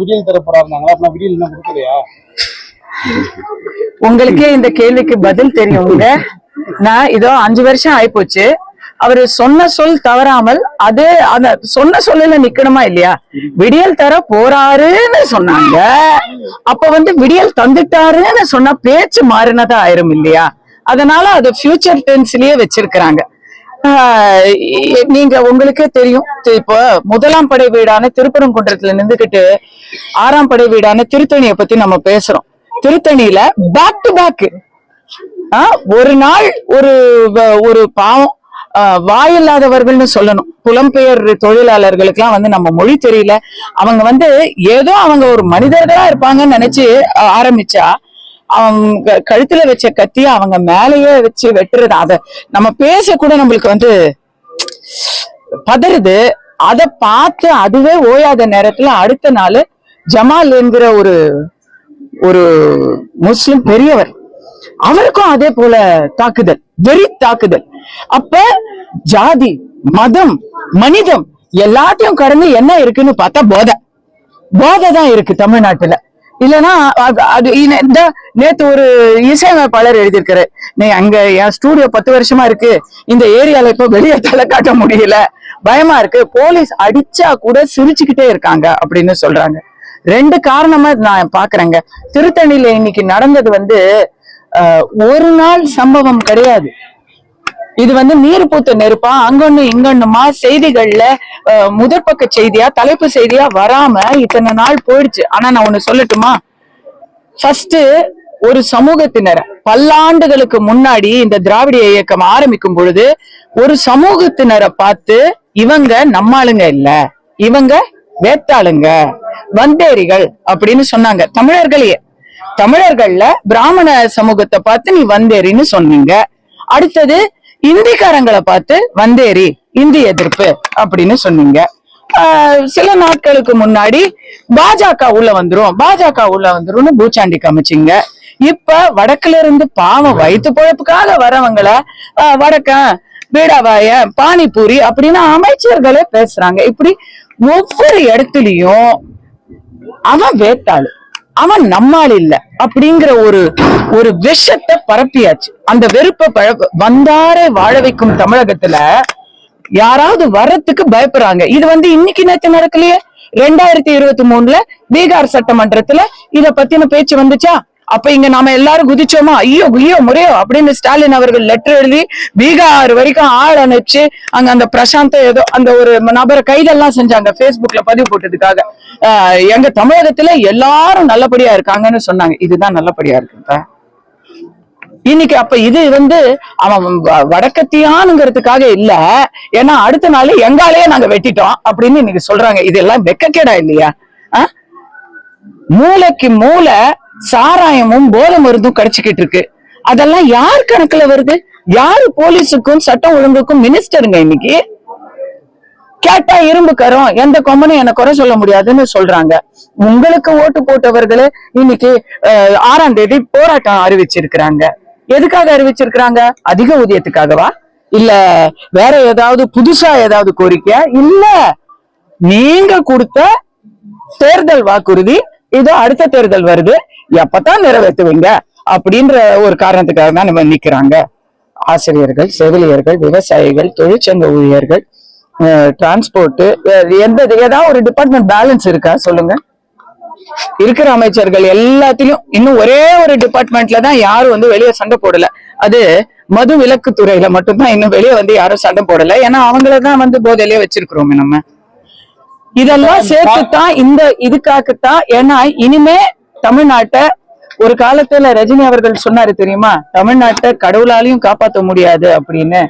விடியல் தர போறாருனாங்களா அப்ப விடியல் என்ன கொடுக்கலையா? உங்களுக்கே இந்த கேள்விக்கு பதில் தெரியுங்க நான் இதோ அஞ்சு வருஷம் ஆயிப்போச்சு. அவரு சொன்ன சொல் தவறாமல் அது அந்த சொன்ன சொல்லல நிக்கணுமா இல்லையா? விடியல் தர போறாருன்னு சொன்னாங்க. அப்ப வந்து விடியல் தந்துட்டாருன்னு சொன்னா பேச்சு மாறினதா ஆயிரும் இல்லையா? அதனால அது ஃபியூச்சர் டென்ஸ்லயே வச்சிருக்கிறாங்க. நீங்க உங்களுக்கே தெரியும். இப்போ முதலாம் படை வீடான திருப்பரங்குன்றத்துல நின்றுகிட்டு ஆறாம் படை வீடான திருத்தணியை பத்தி நம்ம பேசுறோம். திருத்தணியில பேக் டு பேக் ஒரு நாள் ஒரு ஒரு பாவம். ஆஹ் வாயில்லாதவர்கள்னு சொல்லணும். புலம்பெயர் தொழிலாளர்களுக்கெல்லாம் வந்து நம்ம மொழி தெரியல. அவங்க வந்து ஏதோ அவங்க ஒரு மனிதர்களா இருப்பாங்கன்னு நினைச்சு ஆரம்பிச்சா அவங்க கழுத்துல வச்ச கத்திய அவங்க மேலேயே வச்சு வெட்டுறது. அத நம்ம பேச கூட நம்மளுக்கு வந்து பதறுது. அத பார்த்து அதுவே ஓயாத நேரத்துல அடுத்த நாள் ஜமால் என்கிற ஒரு ஒரு முஸ்லிம் பெரியவர். அவருக்கும் அதே போல தாக்குதல் வெறி தாக்குதல். அப்ப ஜாதி மதம் மனிதம் எல்லாத்தையும் கடந்து என்ன இருக்குன்னு பார்த்தா போதை. போதை தான் இருக்கு தமிழ்நாட்டுல. இல்லைன்னா அது- நேத்து ஒரு இசையமைப்பாளர் எழுதியிருக்காரு. நீ அங்க என் ஸ்டூடியோ பத்து வருஷமா இருக்கு. இந்த ஏரியால இப்ப வெளியே தலை காட்ட முடியல. பயமா இருக்கு. போலீஸ் அடிச்சா கூட சிரிச்சுக்கிட்டே இருக்காங்க அப்படின்னு சொல்றாங்க. ரெண்டு காரணமா நான் பாக்குறேங்க. திருத்தணியில இன்னைக்கு நடந்தது வந்து அஹ், ஒரு நாள் சம்பவம் கிடையாது. இது வந்து நீர் பூத்த நெருப்பா அங்கொன்னு இங்கொன்னுமா செய்திகள்ல முதற் முதற்பக்க செய்தியா தலைப்பு செய்தியா வராம இத்தனை நாள் போயிடுச்சு. ஆனா நான் ஒண்ணு சொல்லட்டுமா? ஃபர்ஸ்ட் ஒரு சமூகத்தினர் பல்லாண்டுகளுக்கு முன்னாடி இந்த திராவிட இயக்கம் ஆரம்பிக்கும் பொழுது ஒரு சமூகத்தினரை பார்த்து இவங்க நம்மாளுங்க இல்ல. இவங்க வேத்தாளுங்க. வந்தேரிகள். அப்படின்னு சொன்னாங்க. தமிழர்களையே. தமிழர்கள்ல பிராமண சமூகத்தை பார்த்து நீ வந்தேரின்னு சொன்னீங்க. அடுத்தது இந்திக்காரங்களை பார்த்து வந்தேரி. இந்தி எதிர்ப்பு அப்படின்னு சொன்னீங்க. சில நாட்களுக்கு முன்னாடி பாஜக உள்ள வந்துரும். பாஜக உள்ள வந்துரும்னு பூச்சாண்டி காமிச்சிங்க இப்ப வடக்குல இருந்து பாவம் வயிற்று பொழப்புக்காக வரவங்களை ஆஹ் வடக்கன் பீடாவாய பானிபூரி அப்படின்னு அமைச்சர்களே பேசுறாங்க. இப்படி ஒவ்வொரு இடத்துலயும் அவன் வேட்டாளு அவன் நம்மால் இல்ல அப்படிங்கிற ஒரு ஒரு விஷத்தை பரப்பியாச்சு. அந்த வெறுப்ப பழ- வந்தாரை வாழ வைக்கும் தமிழகத்துல யாராவது வர்றதுக்கு பயப்படுறாங்க. இது வந்து இன்னைக்கு நேற்று நடக்கலையே? ரெண்டாயிரத்தி இருபத்தி மூணுல பீகார் சட்டமன்றத்துல இத பத்தின பேச்சு வந்துச்சா? அப்ப இங்க நாம எல்லாரும் குதிச்சோமா? ஐயோ ஐயோ முறையோ அப்படின்னு ஸ்டாலின் அவர்கள் லெட்டர் எழுதி பீகார் வரைக்கும் ஆள் அனுப்பிச்சு அங்க அந்த பிரசாந்த ஏதோ அந்த ஒரு நபரை கைதெல்லாம் செஞ்சாங்க பேஸ்புக்ல பதிவு போட்டதுக்காக. எங்க தமிழகத்துல எல்லாரும் நல்லபடியா இருக்காங்கன்னு சொன்னாங்க. இதுதான் நல்லபடியா இருக்குப்பா இன்னைக்கு அப்ப இது வந்து அவன் வடக்கத்தியானுங்கிறதுக்காக இல்ல. ஏன்னா அடுத்த நாள் எங்காலேயே நாங்க வெட்டிட்டோம் அப்படின்னு இன்னைக்கு சொல்றாங்க. இதெல்லாம் வெக்கக்கேடா இல்லையா? ஆ? மூளைக்கு மூளை சாராயமும் போதை மருந்தும் கிடைச்சிக்கிட்டு இருக்கு. அதெல்லாம் யார் கணக்குல வருது? யாரு போலீஸுக்கும் சட்டம் ஒழுங்குக்கும் மினிஸ்டருங்க இன்னைக்கு? கேட்டா இரும்பு கரம் எந்த கொம்பனும் என்ன குறை சொல்ல முடியாதுன்னு சொல்றாங்க. உங்களுக்கு ஓட்டு போட்டவர்களே இன்னைக்கு ஆறாம் தேதி போராட்டம் அறிவிச்சிருக்கிறாங்க. எதுக்காக அறிவிச்சிருக்கிறாங்க? அதிக ஊதியத்துக்காகவா? இல்ல வேற ஏதாவது புதுசா ஏதாவது கோரிக்கையா? இல்ல நீங்க கொடுத்த தேர்தல் வாக்குறுதி இதோ அடுத்த தேர்தல் வருது எப்பதான் நிறைவேற்றுவீங்க? அப்படின்ற ஒரு காரணத்துக்காக தான் நம்ம நிக்கிறாங்க. ஆசிரியர்கள் செவிலியர்கள் விவசாயிகள் தொழிற்சங்க ஊழியர்கள் டிரான்ஸ்போர்ட் எந்த ஏதாவது ஒரு டிபார்ட்மெண்ட் பேலன்ஸ் இருக்கா? சொல்லுங்க. இருக்கிற அமைச்சர்கள் எல்லாத்திலும் இன்னும் ஒரே ஒரு டிபார்ட்மெண்ட்ல தான் யாரும் வந்து வெளியே சண்டை போடல. அது மது விலக்கு துறையில மட்டும்தான் இன்னும் வெளியே வந்து யாரும் சண்டை போடல. ஏன்னா அவங்கள தான் வந்து போதையிலே வச்சிருக்கிறோமே நம்ம. இதெல்லாம் சேர்த்துத்தான் இந்த இதுக்காகத்தான். ஏன்னா இனிமே தமிழ்நாட்டை ஒரு காலத்துல ரஜினி அவர்கள் சொன்னாரு தெரியுமா? தமிழ்நாட்டை கடவுளாலையும் காப்பாத்த முடியாது அப்படின்னு.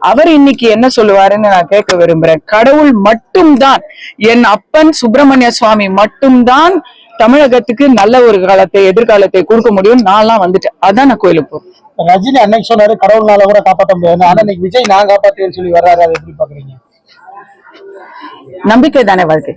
அவர் இன்னைக்கு என்ன சொல்லுவாருன்னு நான் கேட்க விரும்புறேன். கடவுள் மட்டும்தான். என் அப்பன் சுப்பிரமணிய சுவாமி மட்டும்தான் தமிழகத்துக்கு நல்ல ஒரு காலத்தை எதிர்காலத்தை கொடுக்க முடியும் நான்லாம் வந்துட்டேன். அதான் நான் கோயிலுக்கு போறேன். ரஜினி அன்னைக்கு சொன்னாரு கடவுள்னால கூட காப்பாற்ற முடியாது. ஆனா இன்னைக்கு விஜய் நான் காப்பாற்றுவேன்னு சொல்லி வர்றாரு அதை எப்படி பாக்குறீங்க? நம்பிக்கை தானே வாழ்க்கை?